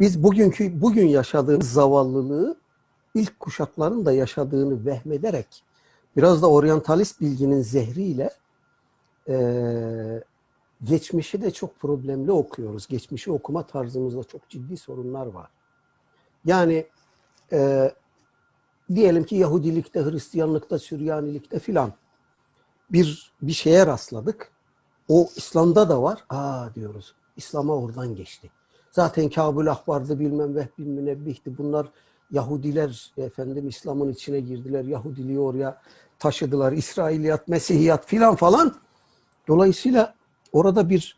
Biz bugünkü bugün yaşadığımız zavallılığı ilk kuşakların da yaşadığını vehmederek biraz da oryantalist bilginin zehriyle eee geçmişi de çok problemli okuyoruz. Geçmişi okuma tarzımızda çok ciddi sorunlar var. Yani eee, diyelim ki Yahudilikte, Hristiyanlıkta, Süryanilikte filan bir bir şeye rastladık. O İslam'da da var. Aa diyoruz. İslam'a oradan geçti. Zaten Kabul Ahbar'dı bilmem Vehbil Münebbih'ti. Bunlar Yahudiler efendim İslam'ın içine girdiler. Yahudiliği oraya taşıdılar. İsrailiyat, Mesihiyat filan falan. Dolayısıyla orada bir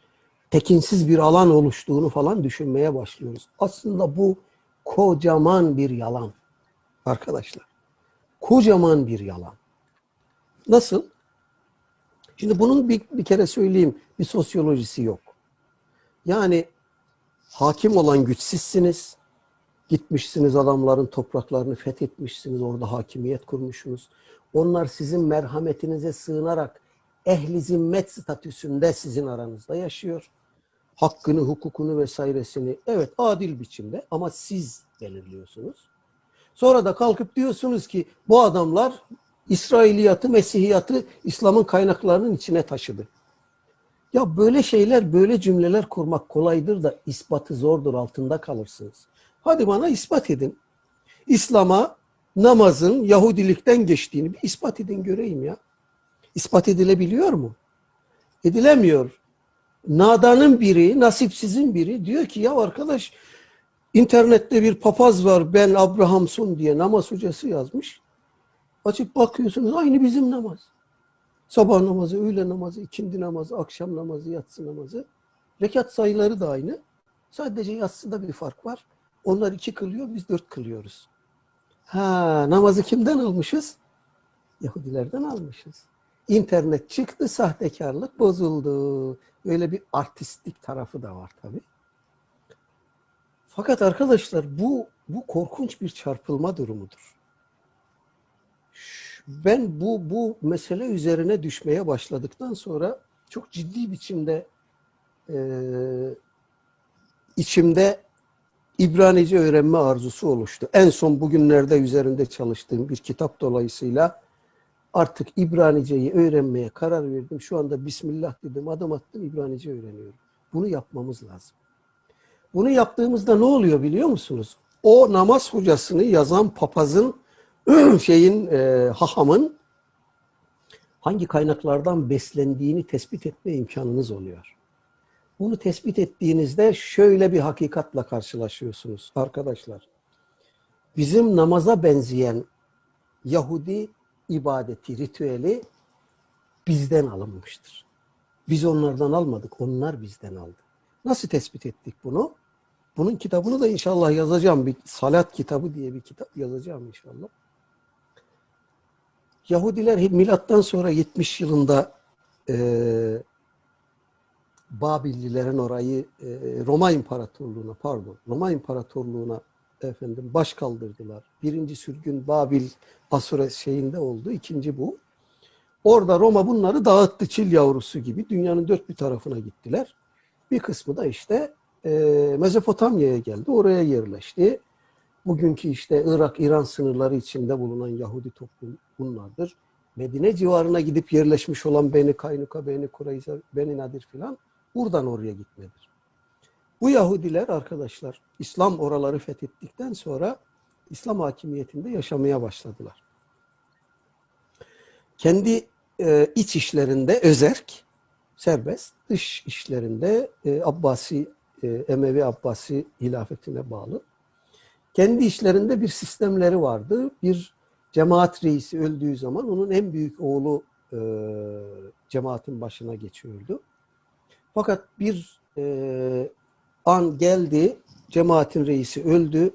tekinsiz bir alan oluştuğunu falan düşünmeye başlıyoruz. Aslında bu kocaman bir yalan arkadaşlar. Kocaman bir yalan. Nasıl? Şimdi bunun bir, bir kere söyleyeyim bir sosyolojisi yok. Yani hakim olan güç sizsiniz. Gitmişsiniz adamların topraklarını fethetmişsiniz. Orada hakimiyet kurmuşsunuz. Onlar sizin merhametinize sığınarak ehli zimmet statüsünde sizin aranızda yaşıyor. Hakkını, hukukunu vesairesini evet adil biçimde ama siz belirliyorsunuz. Sonra da kalkıp diyorsunuz ki bu adamlar İsrailiyatı, Mesihiyatı İslam'ın kaynaklarının içine taşıdı. Ya böyle şeyler, böyle cümleler kurmak kolaydır da ispatı zordur, altında kalırsınız. Hadi bana ispat edin. İslam'a namazın Yahudilikten geçtiğini bir ispat edin göreyim ya. İspat edilebiliyor mu? Edilemiyor. Nadanın biri, nasipsizin biri diyor ki ya arkadaş internette bir papaz var ben Abrahamson diye namaz hocası yazmış. Açıp bakıyorsunuz aynı bizim namaz. Sabah namazı, öğle namazı, ikindi namazı, akşam namazı, yatsı namazı. Rekat sayıları da aynı. Sadece yatsıda bir fark var. Onlar iki kılıyor, biz dört kılıyoruz. Ha, namazı kimden almışız? Yahudilerden almışız. İnternet çıktı, sahtekarlık bozuldu. Böyle bir artistlik tarafı da var tabii. Fakat arkadaşlar bu bu korkunç bir çarpılma durumudur. Ben bu bu mesele üzerine düşmeye başladıktan sonra çok ciddi biçimde e, içimde İbranice öğrenme arzusu oluştu. En son bugünlerde üzerinde çalıştığım bir kitap dolayısıyla artık İbranice'yi öğrenmeye karar verdim. Şu anda Bismillah dedim, adım attım İbranice öğreniyorum. Bunu yapmamız lazım. Bunu yaptığımızda ne oluyor biliyor musunuz? O namaz hocasını yazan papazın şeyin e, hahamın hangi kaynaklardan beslendiğini tespit etme imkanınız oluyor. Bunu tespit ettiğinizde şöyle bir hakikatla karşılaşıyorsunuz arkadaşlar. Bizim namaza benzeyen Yahudi ibadeti, ritüeli bizden alınmıştır. Biz onlardan almadık, onlar bizden aldı. Nasıl tespit ettik bunu? Bunun kitabını da inşallah yazacağım. Bir salat kitabı diye bir kitap yazacağım inşallah. Yahudiler milattan sonra 70 yılında e, Babillilerin orayı e, Roma İmparatorluğu'na pardon Roma İmparatorluğu'na efendim baş kaldırdılar. Birinci sürgün Babil Asure şeyinde oldu. İkinci bu. Orada Roma bunları dağıttı çil yavrusu gibi. Dünyanın dört bir tarafına gittiler. Bir kısmı da işte e, Mezopotamya'ya geldi. Oraya yerleşti. Bugünkü işte Irak, İran sınırları içinde bulunan Yahudi toplum bunlardır. Medine civarına gidip yerleşmiş olan Beni Kaynuka, Beni Kureyza, Beni Nadir filan buradan oraya gitmedir. Bu Yahudiler arkadaşlar İslam oraları fethettikten sonra İslam hakimiyetinde yaşamaya başladılar. Kendi e, iç işlerinde özerk, serbest, dış işlerinde e, Abbasi, e, Emevi Abbasi hilafetine bağlı. Kendi işlerinde bir sistemleri vardı. Bir cemaat reisi öldüğü zaman onun en büyük oğlu e, cemaatin başına geçiyordu. Fakat bir e, an geldi, cemaatin reisi öldü.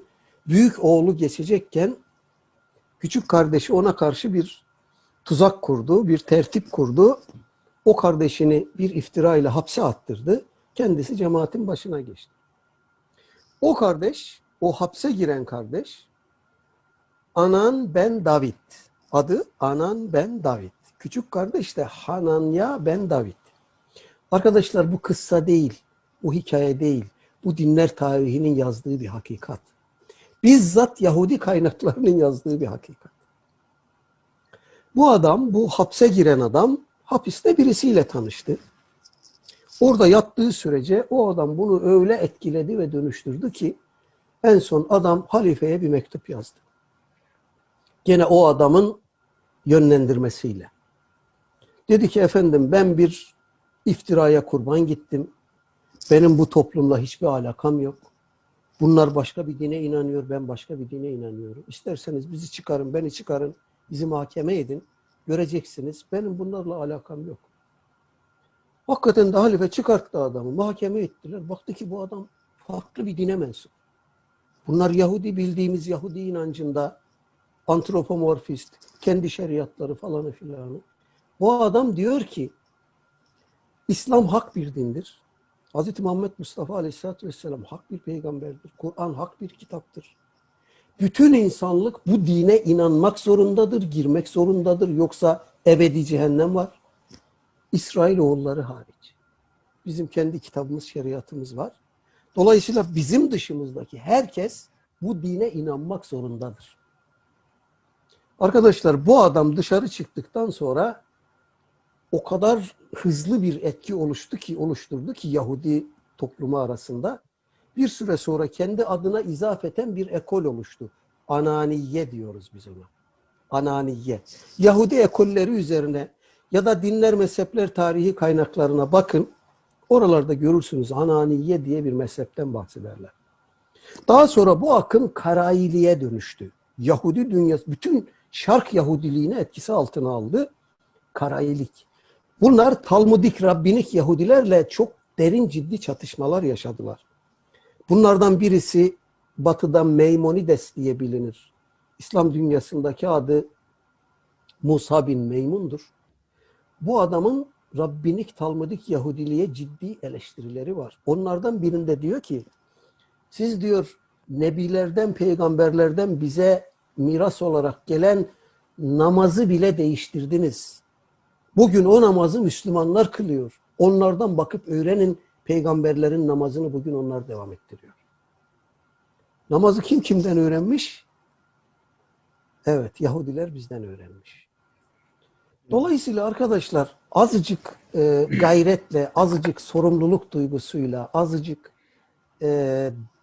Büyük oğlu geçecekken küçük kardeşi ona karşı bir tuzak kurdu, bir tertip kurdu. O kardeşini bir iftira ile hapse attırdı. Kendisi cemaatin başına geçti. O kardeş, o hapse giren kardeş, Anan ben David. Adı Anan ben David. Küçük kardeş de Hananya ben David. Arkadaşlar bu kıssa değil, bu hikaye değil. bu dinler tarihinin yazdığı bir hakikat. Bizzat Yahudi kaynaklarının yazdığı bir hakikat. Bu adam, bu hapse giren adam hapiste birisiyle tanıştı. Orada yattığı sürece o adam bunu öyle etkiledi ve dönüştürdü ki en son adam halifeye bir mektup yazdı. Gene o adamın yönlendirmesiyle. Dedi ki efendim ben bir iftiraya kurban gittim. Benim bu toplumla hiçbir alakam yok. Bunlar başka bir dine inanıyor, ben başka bir dine inanıyorum. İsterseniz bizi çıkarın, beni çıkarın, bizi mahkeme edin. Göreceksiniz. Benim bunlarla alakam yok. Hakikaten de halife çıkarttı adamı, mahkeme ettiler. Baktı ki bu adam farklı bir dine mensup. Bunlar Yahudi bildiğimiz Yahudi inancında antropomorfist, kendi şeriatları falanı filanı. Bu adam diyor ki İslam hak bir dindir. Hz. Muhammed Mustafa Aleyhisselatü Vesselam hak bir peygamberdir. Kur'an hak bir kitaptır. Bütün insanlık bu dine inanmak zorundadır, girmek zorundadır. Yoksa ebedi cehennem var. İsrailoğulları hariç. Bizim kendi kitabımız, şeriatımız var. Dolayısıyla bizim dışımızdaki herkes bu dine inanmak zorundadır. Arkadaşlar bu adam dışarı çıktıktan sonra o kadar hızlı bir etki oluştu ki oluşturdu ki Yahudi toplumu arasında bir süre sonra kendi adına izafeten bir ekol oluştu. Ananiye diyoruz biz ona. Ananiye. Yahudi ekolleri üzerine ya da dinler mezhepler tarihi kaynaklarına bakın. Oralarda görürsünüz Ananiye diye bir mezhepten bahsederler. Daha sonra bu akım Karailiğe dönüştü. Yahudi dünyası bütün Şark Yahudiliğini etkisi altına aldı. Karailik. Bunlar Talmudik Rabbinik Yahudilerle çok derin ciddi çatışmalar yaşadılar. Bunlardan birisi batıda Meymonides diye bilinir. İslam dünyasındaki adı Musa bin Meymun'dur. Bu adamın Rabbinik Talmudik Yahudiliğe ciddi eleştirileri var. Onlardan birinde diyor ki siz diyor nebilerden, peygamberlerden bize miras olarak gelen namazı bile değiştirdiniz. Bugün o namazı Müslümanlar kılıyor. Onlardan bakıp öğrenin peygamberlerin namazını bugün onlar devam ettiriyor. Namazı kim kimden öğrenmiş? Evet, Yahudiler bizden öğrenmiş. Dolayısıyla arkadaşlar azıcık e, gayretle, azıcık sorumluluk duygusuyla, azıcık e,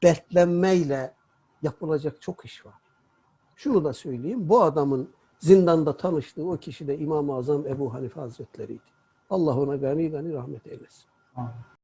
dertlenmeyle yapılacak çok iş var. Şunu da söyleyeyim, bu adamın zindanda tanıştığı o kişi de İmam-ı Azam Ebu Hanife Hazretleri'ydi. Allah ona gani gani rahmet eylesin. Amin.